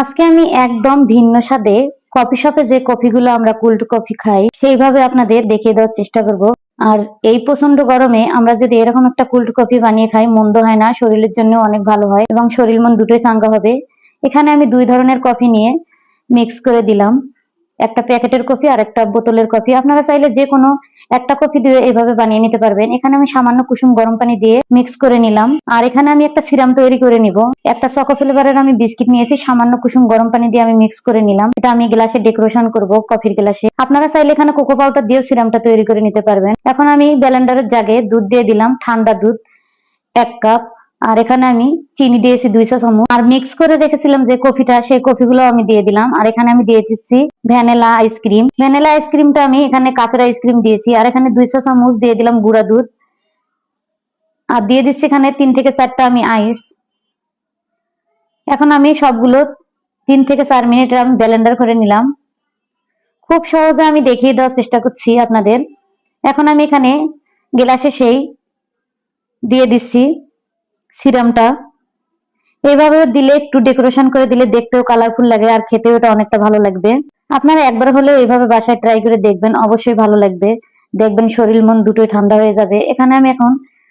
আজকে আমি একদম ভিন্ন স্বাদে কফি শপে যে কফিগুলো আমরা কোল্ড কফি খাই, সেইভাবে আপনাদের দেখিয়ে দেওয়ার চেষ্টা করব। আর এই প্রচণ্ড গরমে আমরা যদি এরকম একটা কোল্ড কফি বানিয়ে খাই, মন্দ হয় না, শরীরের জন্য অনেক ভালো হয় এবং শরীর মন দুটোই চাঙ্গা হবে। এখানে আমি দুই ধরনের কফি নিয়ে মিক্স করে দিলাম। একটা প্যাকেটের কফি আর একটা বোতলের কফি। আপনারা চাইলে যে কোনো একটা কফি দিয়ে এইভাবে বানিয়ে নিতে পারবেন। এখানে আমি সামান্য কুসুম গরম পানি দিয়ে মিক্স করে নিলাম। আর এখানে আমি একটা সিরাম তৈরি করে নিব। একটা চকো ফ্লেভারের আমি বিস্কিট নিয়েছি। সামান্য কুসুম গরম পানি দিয়ে আমি মিক্স করে নিলাম। এটা আমি গ্লাসে ডেকোরেশন করব কফির গ্লাসে। আপনারা চাইলে এখানে কোকো পাউডার দিয়েও সিরামটা তৈরি করে নিতে পারবেন। এখন আমি ব্লেন্ডারের জাগে দুধ দিয়ে দিলাম। ঠান্ডা দুধ, এক কাপ। আর এখানে আমি চিনি দিয়েছি দুইশো চামচ আর মিক্স করে রেখেছিলাম যে কফিটা, সেই কফিগুলো আমি দিয়ে দিলাম। আর এখানে আমি দিয়ে দিচ্ছি ভ্যানিলা আইসক্রিম ভ্যানিলা আইসক্রিমটা আমি এখানে কাপের আইসক্রিম দিয়েছি। আর এখানে দুইশো চামচ দিয়ে দিলাম গুঁড়া দুধ। আর দিয়ে দিচ্ছি এখানে তিন থেকে চারটা আমি আইস এখন আমি সবগুলো তিন থেকে চার মিনিট আমি ব্লেন্ডার করে নিলাম। খুব সহজে আমি দেখিয়ে দেওয়ার চেষ্টা করছি আপনাদের। এখন আমি এখানে গ্লাসে সেই দিয়ে দিচ্ছি। সিরামটা। এইভাবে দিলে, একটু ডেকোরেশন করে দিলে দেখতেও কালারফুল লাগে আর খেতেও এটা অনেকটা ভালো লাগবে। আপনারা একবার হলেও এইভাবে বাসায় ট্রাই করে দেখবেন, অবশ্যই ভালো লাগবে। দেখবেন শরীর মন দুটোই ঠান্ডা হয়ে যাবে। এখানে আমি এখন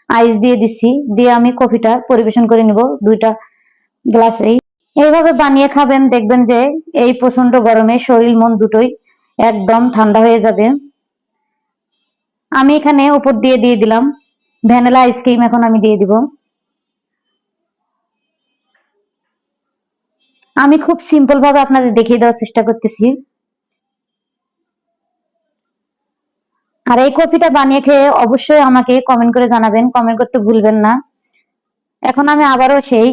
আইস দিয়ে দিচ্ছি, দিয়ে আমি কফিটা পরিবেশন করে নিব দুইটা গ্লাসেই। এইভাবে বানিয়ে খাবেন, দেখবেন যে এই প্রচণ্ড গরমে শরীর মন দুটোই একদম ঠান্ডা হয়ে যাবে। আমি এখানে উপর দিয়ে দিয়ে দিলাম। ভ্যানিলা আইসক্রিম এখন আমি দিয়ে দিব। আমি খুব সিম্পল ভাবে আপনাদের দেখিয়ে দেওয়ার চেষ্টা করতেছি। আর এই কফিটা বানিয়ে খেয়ে অবশ্যই আমাকে কমেন্ট করে জানাবেন কমেন্ট করতে ভুলবেন না। এখন আমি আবারও সেই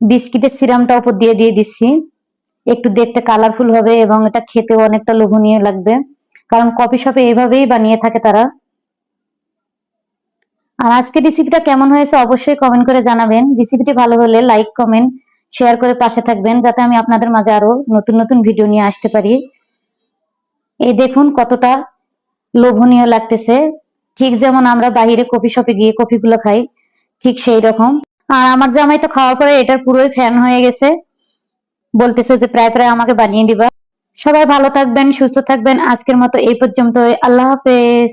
বিস্কিটের সিরামটা উপর দিয়ে দিয়ে দিচ্ছি। একটু দেখতে কালারফুল হবে এবং এটা খেতেও অনেকটা লোভনীয় লাগবে। কারণ কফি শপে এইভাবেই বানিয়ে থাকে তারা। আর আজকে রেসিপিটা কেমন হয়েছে অবশ্যই কমেন্ট করে জানাবেন। রেসিপিটি ভালো হলে লাইক কমেন্ট শেয়ার করে পাশে থাকবেন যাতে আমি আপনাদের মাঝে আরও নতুন নতুন ভিডিও নিয়ে আসতে পারি। এই দেখুন কতটা লোভনীয় লাগতেছে। ঠিক যেমন আমরা বাইরে কফি শপে গিয়ে কফিগুলো খাই, ঠিক সেই রকম। আর আমার জামাই তো খাওয়ার পরে এটার পুরোই ফ্যান হয়ে গেছে। বলতেছে যে প্রায় প্রায় আমাকে বানিয়ে দিবা। সবাই ভালো থাকবেন, সুস্থ থাকবেন। আজকের মতো এই পর্যন্ত আল্লাহ হাফেজ।